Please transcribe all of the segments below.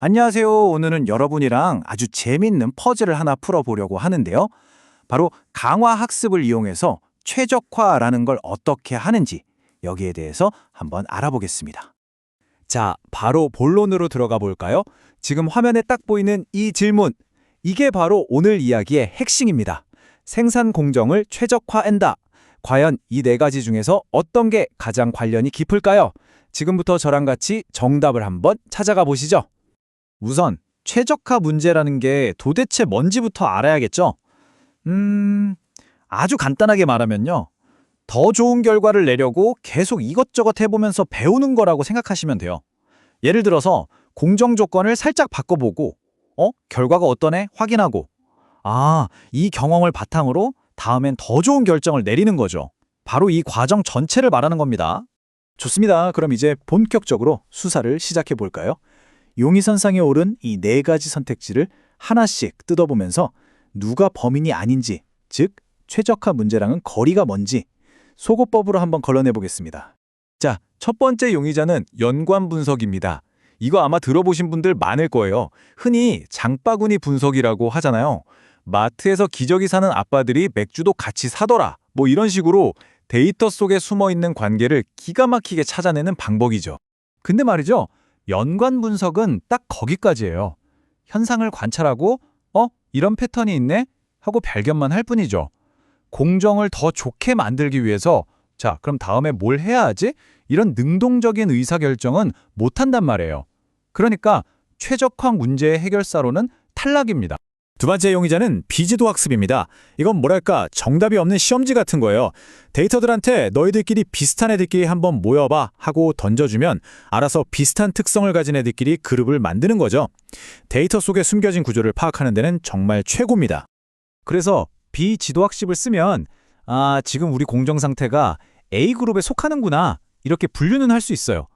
안녕하세요. 오늘은 여러분이랑 아주 재밌는 퍼즐을 하나 풀어보려고 하는데요. 바로 강화 학습을 이용해서 최적화라는 걸 어떻게 하는지 여기에 대해서 한번 알아보겠습니다. 자, 바로 본론으로 들어가 볼까요? 지금 화면에 딱 보이는 이 질문. 이게 바로 오늘 이야기의 핵심입니다. 생산 공정을 최적화한다. 과연 이 네 가지 중에서 어떤 게 가장 관련이 깊을까요? 지금부터 저랑 같이 정답을 한번 찾아가 보시죠. 우선 최적화 문제라는 게 도대체 뭔지부터 알아야겠죠? 음, 아주 간단하게 말하면요. 더 좋은 결과를 내려고 계속 이것저것 해보면서 배우는 거라고 생각하시면 돼요. 예를 들어서 공정 조건을 살짝 바꿔보고, 어? 결과가 어떠네? 확인하고, 아, 이 경험을 바탕으로 다음엔 더 좋은 결정을 내리는 거죠. 바로 이 과정 전체를 말하는 겁니다. 좋습니다. 그럼 이제 본격적으로 수사를 시작해 볼까요? 용의선상에 오른 이 네 가지 선택지를 하나씩 뜯어보면서 누가 범인이 아닌지, 즉 최적화 문제랑은 거리가 뭔지 소고법으로 한번 걸러내 보겠습니다. 자, 첫 번째 용의자는 연관 분석입니다. 이거 아마 들어보신 분들 많을 거예요. 흔히 장바구니 분석이라고 하잖아요. 마트에서 기저귀 사는 아빠들이 맥주도 같이 사더라. 뭐 이런 식으로 데이터 속에 숨어 있는 관계를 기가 막히게 찾아내는 방법이죠. 근데 말이죠. 연관 분석은 딱 거기까지예요. 현상을 관찰하고 어? 이런 패턴이 있네? 하고 발견만 할 뿐이죠. 공정을 더 좋게 만들기 위해서 자, 그럼 다음에 뭘 해야 하지? 이런 능동적인 의사결정은 못한단 말이에요. 그러니까 최적화 문제의 해결사로는 탈락입니다. 두 번째 용의자는 비지도 학습입니다. 이건 뭐랄까 정답이 없는 시험지 같은 거예요. 데이터들한테 너희들끼리 비슷한 애들끼리 한번 모여봐 하고 던져주면 알아서 비슷한 특성을 가진 애들끼리 그룹을 만드는 거죠. 데이터 속에 숨겨진 구조를 파악하는 데는 정말 최고입니다. 그래서 비지도 학습을 쓰면 아 지금 우리 공정 상태가 A그룹에 속하는구나 이렇게 분류는 할 수 있어요.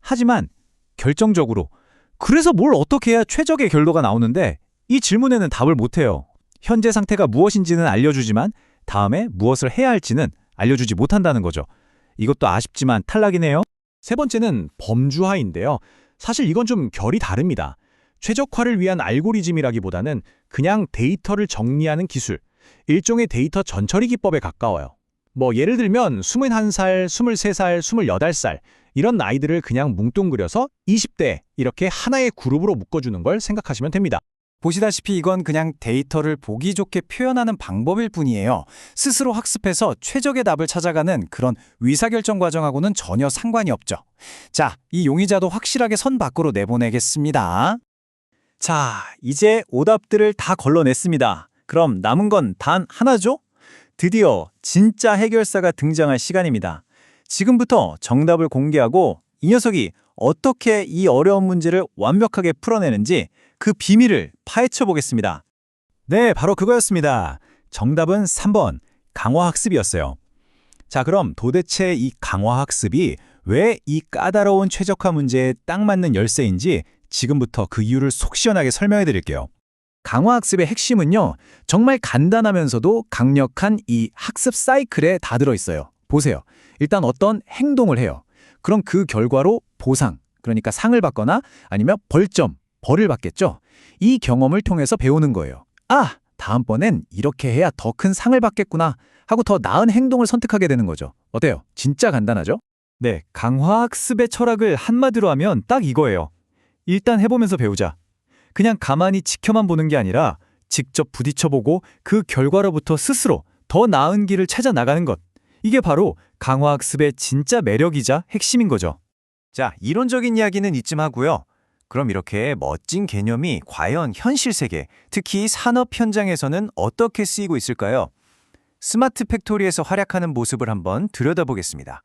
하지만 결정적으로 그래서 뭘 어떻게 해야 최적의 결과가 나오는데 이 질문에는 답을 못해요. 현재 상태가 무엇인지는 알려주지만 다음에 무엇을 해야 할지는 알려주지 못한다는 거죠. 이것도 아쉽지만 탈락이네요. 세 번째는 범주화인데요. 사실 이건 좀 결이 다릅니다. 최적화를 위한 알고리즘이라기보다는 그냥 데이터를 정리하는 기술, 일종의 데이터 전처리 기법에 가까워요. 뭐 예를 들면 21살, 23살, 28살 이런 나이들을 그냥 뭉뚱그려서 20대 이렇게 하나의 그룹으로 묶어주는 걸 생각하시면 됩니다. 보시다시피 이건 그냥 데이터를 보기 좋게 표현하는 방법일 뿐이에요. 스스로 학습해서 최적의 답을 찾아가는 그런 의사결정 과정하고는 전혀 상관이 없죠. 자, 이 용의자도 확실하게 선 밖으로 내보내겠습니다. 자, 이제 오답들을 다 걸러냈습니다. 그럼 남은 건 단 하나죠? 드디어 진짜 해결사가 등장할 시간입니다. 지금부터 정답을 공개하고 이 녀석이 어떻게 이 어려운 문제를 완벽하게 풀어내는지 그 비밀을 파헤쳐 보겠습니다. 네, 바로 그거였습니다. 정답은 3번 강화학습이었어요. 자, 그럼 도대체 이 강화학습이 왜 이 까다로운 최적화 문제에 딱 맞는 열쇠인지 지금부터 그 이유를 속 시원하게 설명해 드릴게요. 강화학습의 핵심은요, 정말 간단하면서도 강력한 이 학습 사이클에 다 들어있어요. 보세요. 일단 어떤 행동을 해요. 그럼 그 결과로 보상, 그러니까 상을 받거나 아니면 벌점, 벌을 받겠죠. 이 경험을 통해서 배우는 거예요. 아, 다음번엔 이렇게 해야 더 큰 상을 받겠구나 하고 더 나은 행동을 선택하게 되는 거죠. 어때요? 진짜 간단하죠? 네, 강화학습의 철학을 한마디로 하면 딱 이거예요. 일단 해보면서 배우자. 그냥 가만히 지켜만 보는 게 아니라 직접 부딪혀보고 그 결과로부터 스스로 더 나은 길을 찾아 나가는 것. 이게 바로 강화학습의 진짜 매력이자 핵심인 거죠. 자, 이론적인 이야기는 이쯤 하고요. 그럼 이렇게 멋진 개념이 과연 현실 세계, 특히 산업 현장에서는 어떻게 쓰이고 있을까요? 스마트 팩토리에서 활약하는 모습을 한번 들여다보겠습니다.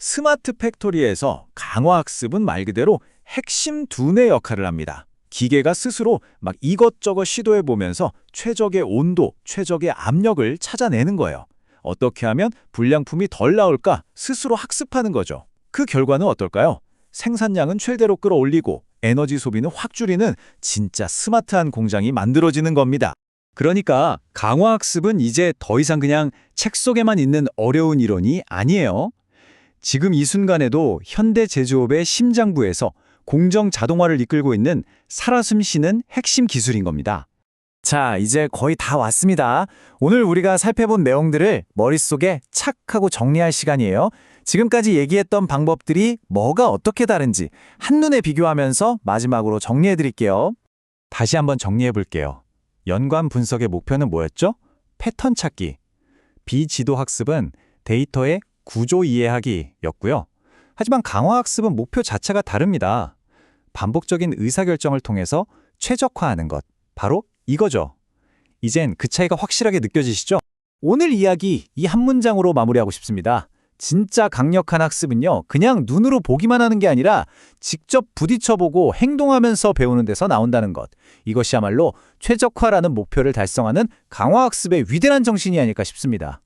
스마트 팩토리에서 강화학습은 말 그대로 핵심 두뇌 역할을 합니다. 기계가 스스로 막 이것저것 시도해 보면서 최적의 온도, 최적의 압력을 찾아내는 거예요. 어떻게 하면 불량품이 덜 나올까 스스로 학습하는 거죠. 그 결과는 어떨까요? 생산량은 최대로 끌어올리고 에너지 소비는 확 줄이는 진짜 스마트한 공장이 만들어지는 겁니다. 그러니까 강화학습은 이제 더 이상 그냥 책 속에만 있는 어려운 이론이 아니에요. 지금 이 순간에도 현대 제조업의 심장부에서 공정 자동화를 이끌고 있는 살아 숨쉬는 핵심 기술인 겁니다. 자, 이제 거의 다 왔습니다. 오늘 우리가 살펴본 내용들을 머릿속에 착 하고 정리할 시간이에요. 지금까지 얘기했던 방법들이 뭐가 어떻게 다른지 한눈에 비교하면서 마지막으로 정리해 드릴게요. 다시 한번 정리해 볼게요. 연관 분석의 목표는 뭐였죠? 패턴 찾기. 비지도 학습은 데이터의 구조 이해하기였고요. 하지만 강화 학습은 목표 자체가 다릅니다. 반복적인 의사결정을 통해서 최적화하는 것. 바로 이거죠. 이젠 그 차이가 확실하게 느껴지시죠? 오늘 이야기 이 한 문장으로 마무리하고 싶습니다. 진짜 강력한 학습은요, 그냥 눈으로 보기만 하는 게 아니라 직접 부딪혀보고 행동하면서 배우는 데서 나온다는 것. 이것이야말로 최적화라는 목표를 달성하는 강화학습의 위대한 정신이 아닐까 싶습니다.